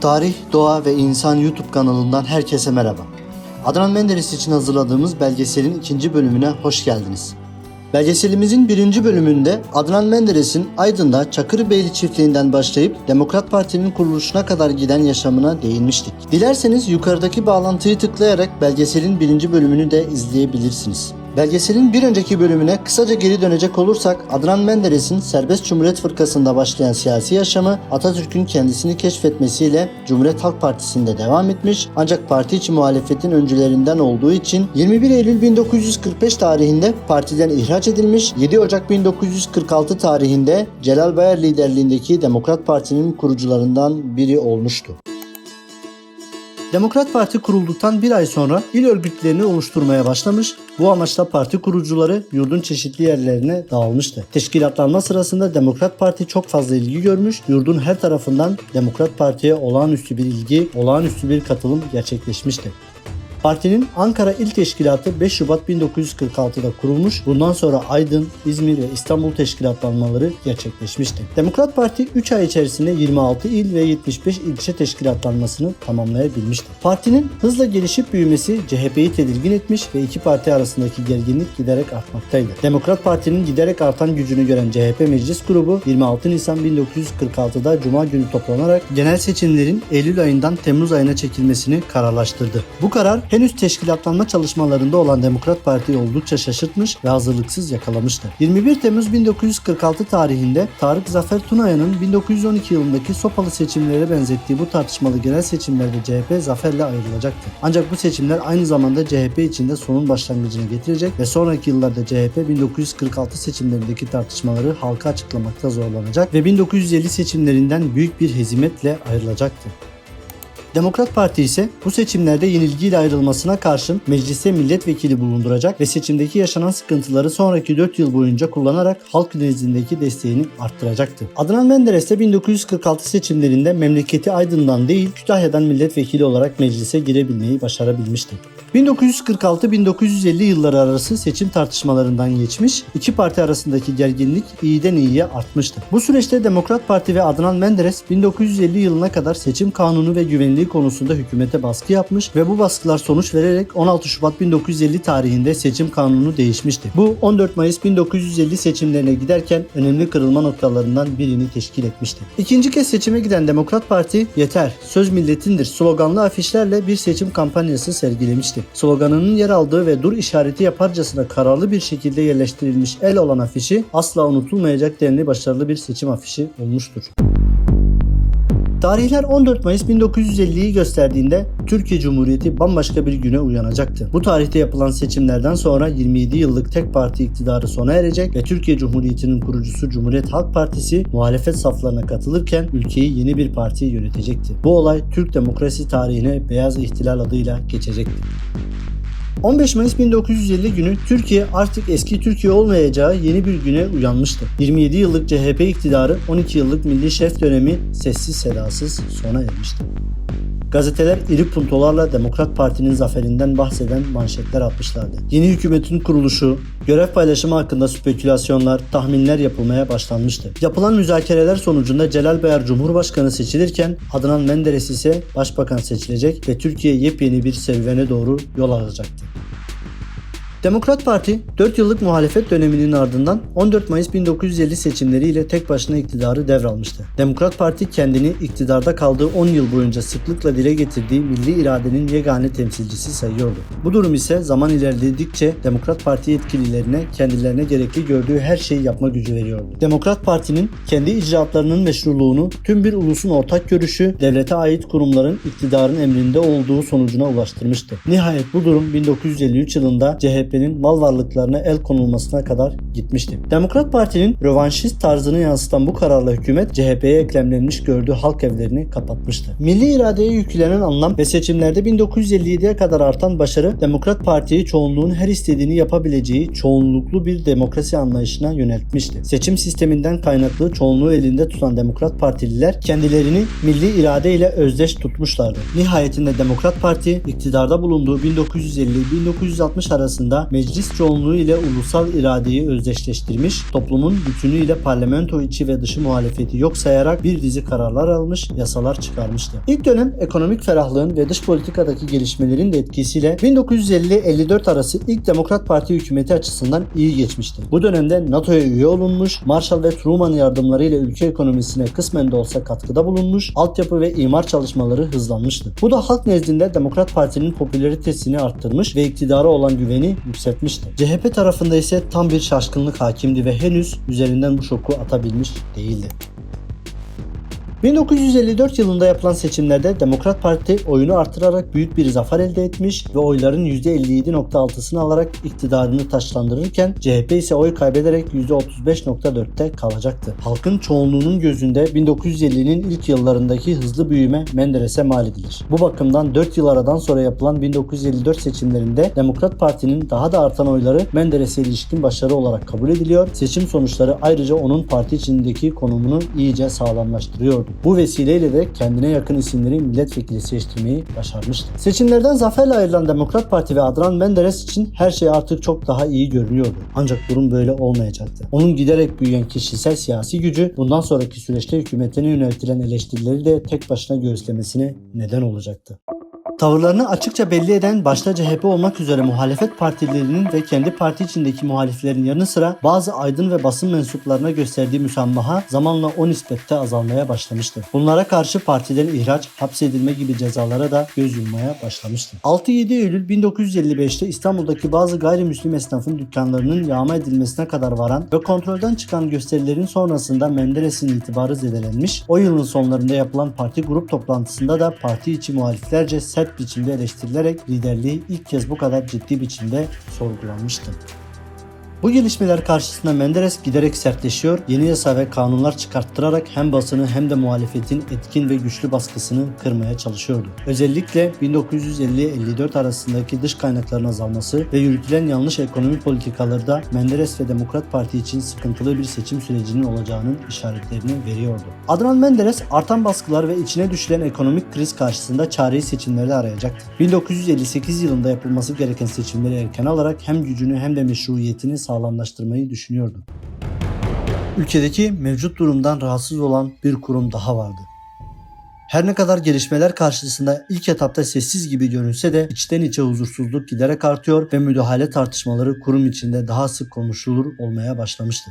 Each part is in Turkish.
Tarih, Doğa ve İnsan YouTube kanalından herkese merhaba. Adnan Menderes için hazırladığımız belgeselin ikinci bölümüne hoş geldiniz. Belgeselimizin birinci bölümünde Adnan Menderes'in Aydın'da Çakırbeyli çiftliğinden başlayıp Demokrat Parti'nin kuruluşuna kadar giden yaşamına değinmiştik. Dilerseniz yukarıdaki bağlantıyı tıklayarak belgeselin birinci bölümünü de izleyebilirsiniz. Belgeselin bir önceki bölümüne kısaca geri dönecek olursak Adnan Menderes'in Serbest Cumhuriyet Fırkası'nda başlayan siyasi yaşamı Atatürk'ün kendisini keşfetmesiyle Cumhuriyet Halk Partisi'nde devam etmiş ancak parti içi muhalefetin öncülerinden olduğu için 21 Eylül 1945 tarihinde partiden ihraç edilmiş 7 Ocak 1946 tarihinde Celal Bayar liderliğindeki Demokrat Parti'nin kurucularından biri olmuştu. Demokrat Parti kurulduktan bir ay sonra il örgütlerini oluşturmaya başlamış, bu amaçla parti kurucuları yurdun çeşitli yerlerine dağılmıştı. Teşkilatlanma sırasında Demokrat Parti çok fazla ilgi görmüş, yurdun her tarafından Demokrat Parti'ye olağanüstü bir ilgi, olağanüstü bir katılım gerçekleşmişti. Partinin Ankara İl Teşkilatı 5 Şubat 1946'da kurulmuş. Bundan sonra Aydın, İzmir ve İstanbul teşkilatlanmaları gerçekleşmişti. Demokrat Parti 3 ay içerisinde 26 il ve 75 ilçe teşkilatlanmasını tamamlayabilmişti. Partinin hızla gelişip büyümesi CHP'yi tedirgin etmiş ve iki parti arasındaki gerginlik giderek artmaktaydı. Demokrat Parti'nin giderek artan gücünü gören CHP Meclis Grubu 26 Nisan 1946'da Cuma günü toplanarak genel seçimlerin Eylül ayından Temmuz ayına çekilmesini kararlaştırdı. Bu karar henüz teşkilatlanma çalışmalarında olan Demokrat Parti'yi oldukça şaşırtmış ve hazırlıksız yakalamıştı. 21 Temmuz 1946 tarihinde Tarık Zafer Tunaya'nın 1912 yılındaki Sopalı seçimlere benzettiği bu tartışmalı genel seçimlerde CHP zaferle ayrılacaktı. Ancak bu seçimler aynı zamanda CHP içinde sonun başlangıcını getirecek ve sonraki yıllarda CHP 1946 seçimlerindeki tartışmaları halka açıklamakta zorlanacak ve 1950 seçimlerinden büyük bir hezimetle ayrılacaktı. Demokrat Parti ise bu seçimlerde yenilgiyle ayrılmasına karşın mecliste milletvekili bulunduracak ve seçimdeki yaşanan sıkıntıları sonraki 4 yıl boyunca kullanarak halk nezdindeki desteğini arttıracaktı. Adnan Menderes de 1946 seçimlerinde memleketi Aydın'dan değil Kütahya'dan milletvekili olarak meclise girebilmeyi başarabilmişti. 1946-1950 yılları arası seçim tartışmalarından geçmiş, iki parti arasındaki gerginlik iyiden iyiye artmıştı. Bu süreçte Demokrat Parti ve Adnan Menderes 1950 yılına kadar seçim kanunu ve güvenliği konusunda hükümete baskı yapmış ve bu baskılar sonuç vererek 16 Şubat 1950 tarihinde seçim kanunu değişmişti. Bu 14 Mayıs 1950 seçimlerine giderken önemli kırılma noktalarından birini teşkil etmişti. İkinci kez seçime giden Demokrat Parti yeter, söz milletindir sloganlı afişlerle bir seçim kampanyası sergilemişti. Sloganının yer aldığı ve dur işareti yaparcasına kararlı bir şekilde yerleştirilmiş el olan afişi asla unutulmayacak denli başarılı bir seçim afişi olmuştur. Tarihler 14 Mayıs 1950'yi gösterdiğinde Türkiye Cumhuriyeti bambaşka bir güne uyanacaktı. Bu tarihte yapılan seçimlerden sonra 27 yıllık tek parti iktidarı sona erecek ve Türkiye Cumhuriyeti'nin kurucusu Cumhuriyet Halk Partisi muhalefet saflarına katılırken ülkeyi yeni bir parti yönetecekti. Bu olay Türk demokrasi tarihine Beyaz İhtilal adıyla geçecekti. 15 Mayıs 1950 günü Türkiye artık eski Türkiye olmayacağı yeni bir güne uyanmıştı. 27 yıllık CHP iktidarı 12 yıllık milli şef dönemi sessiz sedasız sona ermişti. Gazeteler iri puntolarla Demokrat Parti'nin zaferinden bahseden manşetler atmışlardı. Yeni hükümetin kuruluşu, görev paylaşımı hakkında spekülasyonlar, tahminler yapılmaya başlanmıştı. Yapılan müzakereler sonucunda Celal Bayar Cumhurbaşkanı seçilirken Adnan Menderes ise Başbakan seçilecek ve Türkiye yepyeni bir serüvene doğru yol alacaktı. Demokrat Parti 4 yıllık muhalefet döneminin ardından 14 Mayıs 1950 seçimleriyle tek başına iktidarı devralmıştı. Demokrat Parti kendini iktidarda kaldığı 10 yıl boyunca sıklıkla dile getirdiği milli iradenin yegane temsilcisi sayıyordu. Bu durum ise zaman ilerledikçe Demokrat Parti yetkililerine kendilerine gerekli gördüğü her şeyi yapma gücü veriyordu. Demokrat Parti'nin kendi icraatlarının meşruluğunu tüm bir ulusun ortak görüşü devlete ait kurumların iktidarın emrinde olduğu sonucuna ulaştırmıştı. Nihayet bu durum 1953 yılında CHP CHP'nin mal varlıklarına el konulmasına kadar gitmişti. Demokrat Parti'nin rövanşist tarzını yansıtan bu kararla hükümet CHP'ye eklemlenmiş gördüğü halk evlerini kapatmıştı. Milli iradeye yüklenen anlam ve seçimlerde 1957'ye kadar artan başarı Demokrat Parti'yi çoğunluğun her istediğini yapabileceği çoğunluklu bir demokrasi anlayışına yöneltmişti. Seçim sisteminden kaynaklı çoğunluğu elinde tutan Demokrat Partililer kendilerini milli irade ile özdeş tutmuşlardı. Nihayetinde Demokrat Parti iktidarda bulunduğu 1950-1960 arasında meclis çoğunluğu ile ulusal iradeyi özdeşleştirmiş, toplumun bütünüyle parlamento içi ve dışı muhalefeti yok sayarak bir dizi kararlar almış, yasalar çıkarmıştı. İlk dönem ekonomik ferahlığın ve dış politikadaki gelişmelerin de etkisiyle 1950-54 arası ilk Demokrat Parti hükümeti açısından iyi geçmişti. Bu dönemde NATO'ya üye olunmuş, Marshall ve Truman yardımlarıyla ülke ekonomisine kısmen de olsa katkıda bulunmuş, altyapı ve imar çalışmaları hızlanmıştı. Bu da halk nezdinde Demokrat Parti'nin popülaritesini arttırmış ve iktidara olan güveni yükseltmişti. CHP tarafında ise tam bir şaşkınlık hakimdi ve henüz üzerinden bu şoku atabilmiş değildi. 1954 yılında yapılan seçimlerde Demokrat Parti oyunu artırarak büyük bir zafer elde etmiş ve oyların %57.6'sını alarak iktidarını taşlandırırken CHP ise oy kaybederek %35.4'te kalacaktı. Halkın çoğunluğunun gözünde 1950'nin ilk yıllarındaki hızlı büyüme Menderes'e mal edilir. Bu bakımdan 4 yıl aradan sonra yapılan 1954 seçimlerinde Demokrat Parti'nin daha da artan oyları Menderes'e ilişkin başarı olarak kabul ediliyor. Seçim sonuçları ayrıca onun parti içindeki konumunu iyice sağlamlaştırıyordu. Bu vesileyle de kendine yakın isimleri milletvekili seçtirmeyi başarmıştı. Seçimlerden zaferle ayrılan Demokrat Parti ve Adnan Menderes için her şey artık çok daha iyi görünüyordu. Ancak durum böyle olmayacaktı. Onun giderek büyüyen kişisel siyasi gücü bundan sonraki süreçte hükümetine yöneltilen eleştirileri de tek başına göğüslemesine neden olacaktı. Tavırlarını açıkça belli eden başta CHP olmak üzere muhalefet partilerinin ve kendi parti içindeki muhaliflerin yanı sıra bazı aydın ve basın mensuplarına gösterdiği müsamaha zamanla o nispette azalmaya başlamıştı. Bunlara karşı partiden ihraç, hapsedilme gibi cezalara da göz yummaya başlamıştı. 6-7 Eylül 1955'te İstanbul'daki bazı gayrimüslim esnafın dükkanlarının yağma edilmesine kadar varan ve kontrolden çıkan gösterilerin sonrasında Menderes'in itibarı zedelenmiş, o yılın sonlarında yapılan parti grup toplantısında da parti içi muhaliflerce sert biçimde eleştirilerek liderliği ilk kez bu kadar ciddi biçimde sorgulanmıştı. Bu gelişmeler karşısında Menderes giderek sertleşiyor, yeni yasa ve kanunlar çıkarttırarak hem basını hem de muhalefetin etkin ve güçlü baskısını kırmaya çalışıyordu. Özellikle 1950-54 arasındaki dış kaynakların azalması ve yürütülen yanlış ekonomi politikaları da Menderes ve Demokrat Parti için sıkıntılı bir seçim sürecinin olacağının işaretlerini veriyordu. Adnan Menderes artan baskılar ve içine düşülen ekonomik kriz karşısında çareyi seçimlerde arayacaktı. 1958 yılında yapılması gereken seçimleri erken alarak hem gücünü hem de meşruiyetini sağlamlaştırmayı düşünüyordu. Ülkedeki mevcut durumdan rahatsız olan bir kurum daha vardı. Her ne kadar gelişmeler karşısında ilk etapta sessiz gibi görünse de içten içe huzursuzluk giderek artıyor ve müdahale tartışmaları kurum içinde daha sık konuşulur olmaya başlamıştı.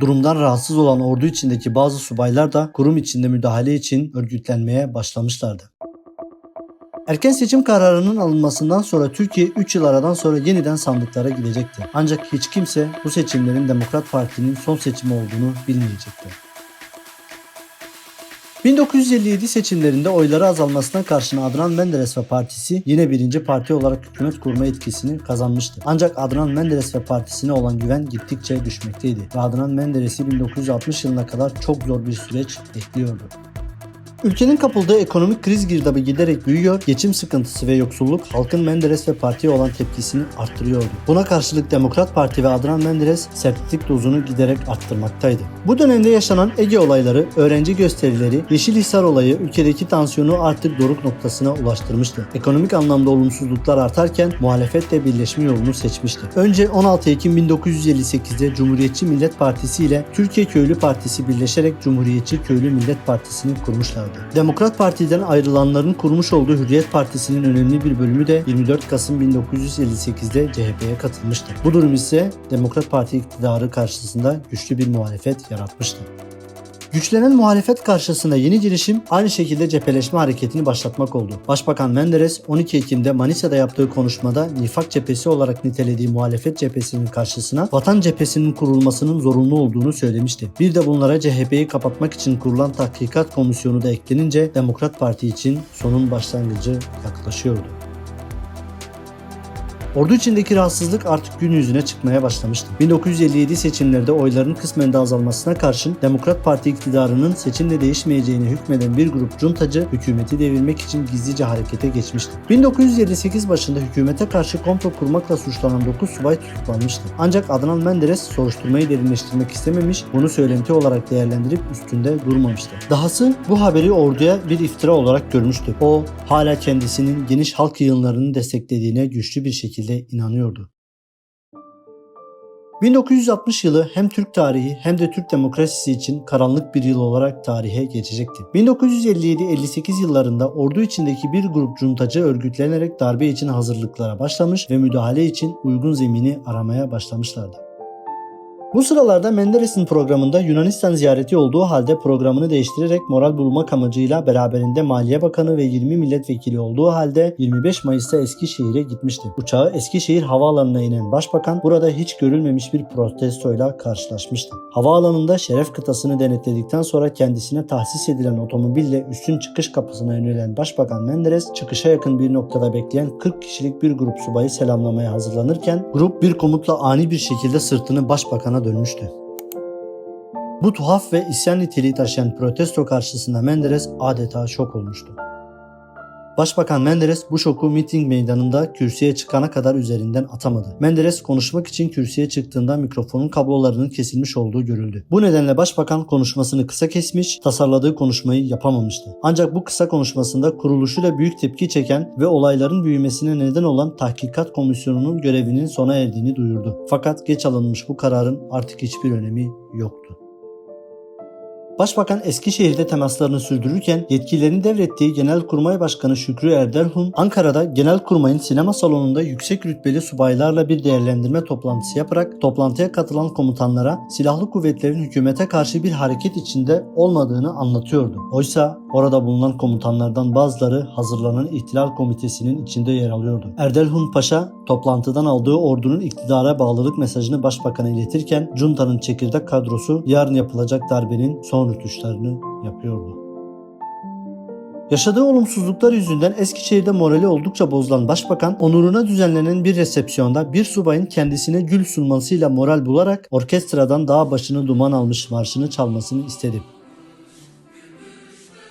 Durumdan rahatsız olan ordu içindeki bazı subaylar da kurum içinde müdahale için örgütlenmeye başlamışlardı. Erken seçim kararının alınmasından sonra Türkiye 3 yıl aradan sonra yeniden sandıklara gidecekti. Ancak hiç kimse bu seçimlerin Demokrat Parti'nin son seçimi olduğunu bilmeyecekti. 1957 seçimlerinde oyları azalmasına karşın Adnan Menderes ve partisi yine birinci parti olarak hükümet kurma etkisini kazanmıştı. Ancak Adnan Menderes ve partisine olan güven gittikçe düşmekteydi ve Adnan Menderes'i 1960 yılına kadar çok zor bir süreç bekliyordu. Ülkenin kapıldığı ekonomik kriz girdabı giderek büyüyor, geçim sıkıntısı ve yoksulluk halkın Menderes ve partiye olan tepkisini arttırıyordu. Buna karşılık Demokrat Parti ve Adnan Menderes sertlik dozunu giderek arttırmaktaydı. Bu dönemde yaşanan Ege olayları, öğrenci gösterileri, Yeşilhisar olayı ülkedeki tansiyonu artık doruk noktasına ulaştırmıştı. Ekonomik anlamda olumsuzluklar artarken muhalefet de birleşme yolunu seçmişti. Önce 16 Ekim 1958'de Cumhuriyetçi Millet Partisi ile Türkiye Köylü Partisi birleşerek Cumhuriyetçi Köylü Millet Partisi'ni kurmuşlardı. Demokrat Parti'den ayrılanların kurmuş olduğu Hürriyet Partisi'nin önemli bir bölümü de 24 Kasım 1958'de CHP'ye katılmıştı. Bu durum ise Demokrat Parti iktidarı karşısında güçlü bir muhalefet yaratmıştı. Güçlenen muhalefet karşısında yeni girişim aynı şekilde cepheleşme hareketini başlatmak oldu. Başbakan Menderes 12 Ekim'de Manisa'da yaptığı konuşmada nifak cephesi olarak nitelediği muhalefet cephesinin karşısına vatan cephesinin kurulmasının zorunlu olduğunu söylemişti. Bir de bunlara CHP'yi kapatmak için kurulan tahkikat komisyonu da eklenince Demokrat Parti için sonun başlangıcı yaklaşıyordu. Ordu içindeki rahatsızlık artık gün yüzüne çıkmaya başlamıştı. 1957 seçimlerde oyların kısmen de azalmasına karşın Demokrat Parti iktidarının seçimle değişmeyeceğini hükmeden bir grup cuntacı hükümeti devirmek için gizlice harekete geçmişti. 1958 başında hükümete karşı komplo kurmakla suçlanan 9 subay tutuklanmıştı. Ancak Adnan Menderes soruşturmayı derinleştirmek istememiş, bunu söylenti olarak değerlendirip üstünde durmamıştı. Dahası bu haberi orduya bir iftira olarak görmüştü. O hala kendisinin geniş halk yığınlarını desteklediğine güçlü bir şekilde inanıyordu. 1960 yılı hem Türk tarihi hem de Türk demokrasisi için karanlık bir yıl olarak tarihe geçecekti. 1957-58 yıllarında ordu içindeki bir grup cuntacı örgütlenerek darbe için hazırlıklara başlamış ve müdahale için uygun zemini aramaya başlamışlardı. Bu sıralarda Menderes'in programında Yunanistan ziyareti olduğu halde programını değiştirerek moral bulmak amacıyla beraberinde Maliye Bakanı ve 20 milletvekili olduğu halde 25 Mayıs'ta Eskişehir'e gitmişti. Uçağı Eskişehir Havaalanı'na inen Başbakan burada hiç görülmemiş bir protestoyla karşılaşmıştı. Havaalanında şeref kıtasını denetledikten sonra kendisine tahsis edilen otomobille üstün çıkış kapısına yönelen Başbakan Menderes çıkışa yakın bir noktada bekleyen 40 kişilik bir grup subayı selamlamaya hazırlanırken grup bir komutla ani bir şekilde sırtını Başbakan'a dönmüştü. Bu tuhaf ve isyan niteliği taşıyan protesto karşısında Menderes adeta şok olmuştu. Başbakan Menderes bu şoku miting meydanında kürsüye çıkana kadar üzerinden atamadı. Menderes konuşmak için kürsüye çıktığında mikrofonun kablolarının kesilmiş olduğu görüldü. Bu nedenle başbakan konuşmasını kısa kesmiş, tasarladığı konuşmayı yapamamıştı. Ancak bu kısa konuşmasında kuruluşuyla büyük tepki çeken ve olayların büyümesine neden olan tahkikat komisyonunun görevinin sona erdiğini duyurdu. Fakat geç alınmış bu kararın artık hiçbir önemi yoktu. Başbakan Eskişehir'de temaslarını sürdürürken yetkilerini devrettiği Genelkurmay Başkanı Şükrü Erdelhun, Ankara'da Genelkurmay'ın sinema salonunda yüksek rütbeli subaylarla bir değerlendirme toplantısı yaparak toplantıya katılan komutanlara silahlı kuvvetlerin hükümete karşı bir hareket içinde olmadığını anlatıyordu. Oysa orada bulunan komutanlardan bazıları hazırlanan ihtilal komitesinin içinde yer alıyordu. Erdelhun Paşa toplantıdan aldığı ordunun iktidara bağlılık mesajını başbakana iletirken Junta'nın çekirdek kadrosu yarın yapılacak darbenin son rütuşlarını yapıyordu. Yaşadığı olumsuzluklar yüzünden Eskişehir'de morali oldukça bozulan başbakan onuruna düzenlenen bir resepsiyonda bir subayın kendisine gül sunmasıyla moral bularak orkestradan dağ başını duman almış marşını çalmasını istedi.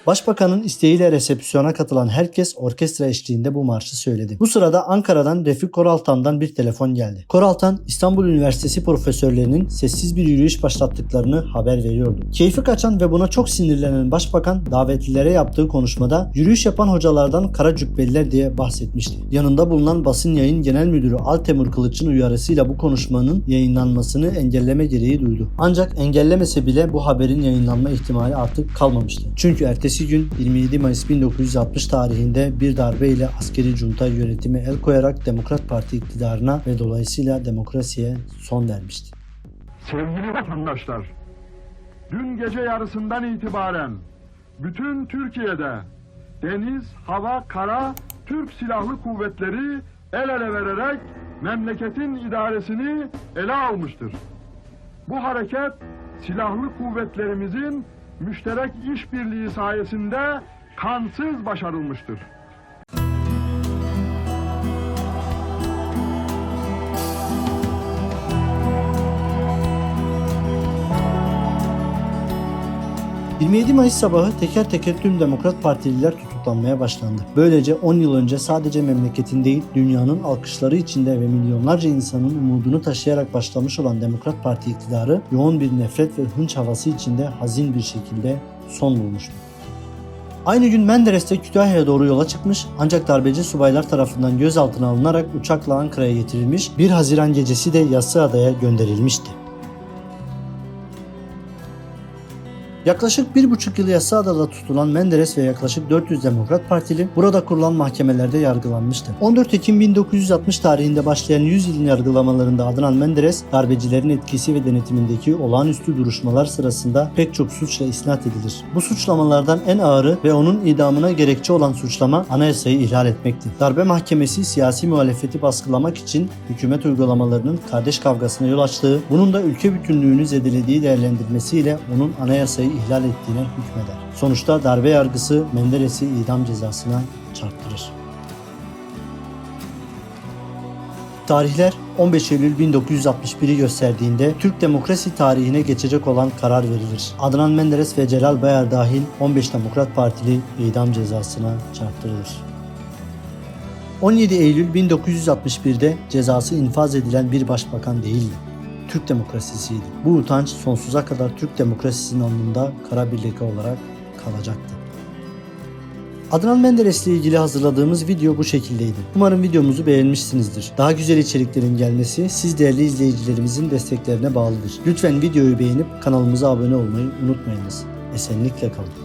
Başbakanın isteğiyle resepsiyona katılan herkes orkestra eşliğinde bu marşı söyledi. Bu sırada Ankara'dan Refik Koraltan'dan bir telefon geldi. Koraltan İstanbul Üniversitesi profesörlerinin sessiz bir yürüyüş başlattıklarını haber veriyordu. Keyfi kaçan ve buna çok sinirlenen başbakan davetlilere yaptığı konuşmada yürüyüş yapan hocalardan kara cübbeliler diye bahsetmişti. Yanında bulunan basın yayın genel müdürü Altemur Kılıç'ın uyarısıyla bu konuşmanın yayınlanmasını engelleme gereği duydu. Ancak engellemese bile bu haberin yayınlanma ihtimali artık kalmamıştı. Çünkü ertesi gün 27 Mayıs 1960 tarihinde bir darbe ile askeri junta yönetimi el koyarak Demokrat Parti iktidarına ve dolayısıyla demokrasiye son vermişti. Sevgili vatandaşlar, dün gece yarısından itibaren bütün Türkiye'de deniz, hava, kara Türk Silahlı Kuvvetleri el ele vererek memleketin idaresini ele almıştır. Bu hareket silahlı kuvvetlerimizin müşterek işbirliği sayesinde kansız başarılmıştır. ...27 Mayıs sabahı teker teker tüm Demokrat Partililer tutuklanmaya başlandı. Böylece 10 yıl önce sadece memleketin değil dünyanın alkışları içinde ve milyonlarca insanın umudunu taşıyarak başlamış olan Demokrat Parti iktidarı yoğun bir nefret ve hınç havası içinde hazin bir şekilde son bulmuştu. Aynı gün Menderes de Kütahya'ya doğru yola çıkmış ancak darbeci subaylar tarafından gözaltına alınarak uçakla Ankara'ya getirilmiş 1 Haziran gecesi de Yassıada'ya gönderilmişti. Yaklaşık bir buçuk yıl Yassıada'da tutulan Menderes ve yaklaşık 400 Demokrat Partili burada kurulan mahkemelerde yargılanmıştı. 14 Ekim 1960 tarihinde başlayan 100 yılın yargılamalarında adınan Menderes, darbecilerin etkisi ve denetimindeki olağanüstü duruşmalar sırasında pek çok suçla isnat edilir. Bu suçlamalardan en ağırı ve onun idamına gerekçe olan suçlama anayasayı ihlal etmekti. Darbe mahkemesi siyasi muhalefeti baskılamak için hükümet uygulamalarının kardeş kavgasına yol açtığı, bunun da ülke bütünlüğünü zedelediği değerlendirmesiyle onun anayasayı ihlal ettiğine hükmeder. Sonuçta darbe yargısı Menderes'i idam cezasına çarptırır. Tarihler 15 Eylül 1961'i gösterdiğinde Türk demokrasi tarihine geçecek olan karar verilir. Adnan Menderes ve Celal Bayar dahil 15 Demokrat Partili idam cezasına çarptırılır. 17 Eylül 1961'de cezası infaz edilen bir başbakan değildi. Türk demokrasisiydi. Bu utanç sonsuza kadar Türk demokrasisinin alnında kara bir leke olarak kalacaktı. Adnan Menderes ile ilgili hazırladığımız video bu şekildeydi. Umarım videomuzu beğenmişsinizdir. Daha güzel içeriklerin gelmesi siz değerli izleyicilerimizin desteklerine bağlıdır. Lütfen videoyu beğenip kanalımıza abone olmayı unutmayınız. Esenlikle kalın.